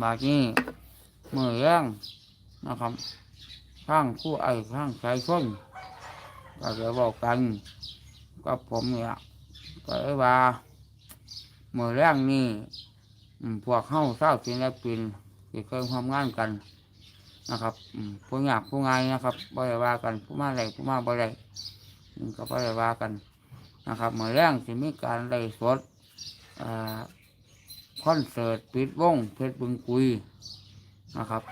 บาดนี้มือแรงนะครับข้างผู้ไอ้ข้างสายชนก็จะบอกกันกับผมเนี่ยก็เลยว่ามือแรงนี่พวกเข้าเศร้าศิลปินที่เคยทำงานกันนะครับผู้ยากผู้ง่ายนะครับบ่ได้ว่ากันผู้มาไหนผู้มาบ่ได้อืมก็บ่ได้ว่ากันนะครับมือแรงจะมีการไล่สดอ่า คอนเสิร์ตปิดวงเพชรบึงกุยนะครับ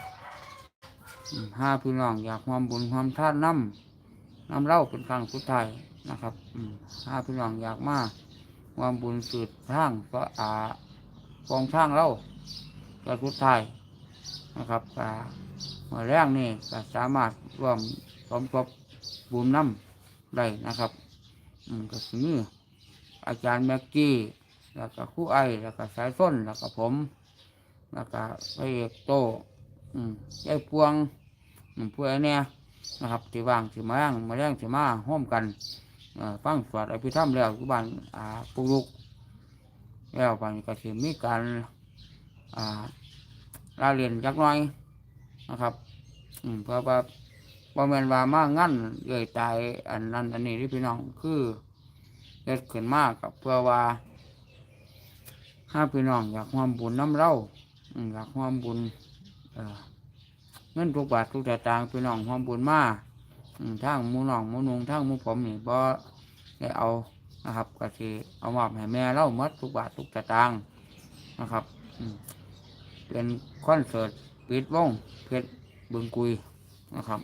ห้าพี่น้องอยากความบุญความท่านน้ำน้ำเล่าเป็นครั้งสุดท้ายนะครับห้าพี่น้องอยากมาความบุญสืบทางก็อาปองทางเล่าก็สุดท้ายนะครับก็เมื่อแรกนี่ก็สามารถร่วมสมทบบุญน้ำได้นะครับก็คืออาจารย์แม็กกี้ แล้วก็คู่ไอแล้วก็สายส้นแล้วก็ผม แล้วก็พระเอกโตอืมยายพวงอืมพวกไอ้เนี่ยนะครับที่ว่างที่มาแรงมาแรงที่มาห้อมกันฟังสวดอภิธรรมแล้วที่บ้านอ่าปลุกแล้วไปก็สิมีการอ่าลาเรียนจักหน่อยนะครับอืมเพราะว่าบ่แม่นว่ามางั้นเอ่ยตายอันนั้นอันนี้ที่พี่น้องคือเกิดขึ้นมากกับเพื่อว่า ถ้าพี่น้องอยากความบุญน้ำเล่าอยากความบุญเงินทุกบาททุกสตางพี่น้องความบุญมาอืมทางมูน้องมูนุงทางมูผมนี่บ่ได้เอานะครับก็สิเอามอบให้แม่เล่าหมดทุกบาททุกสตางนะครับเป็นคอนเสิร์ตปิดวงเพชรบึงกุยนะครับ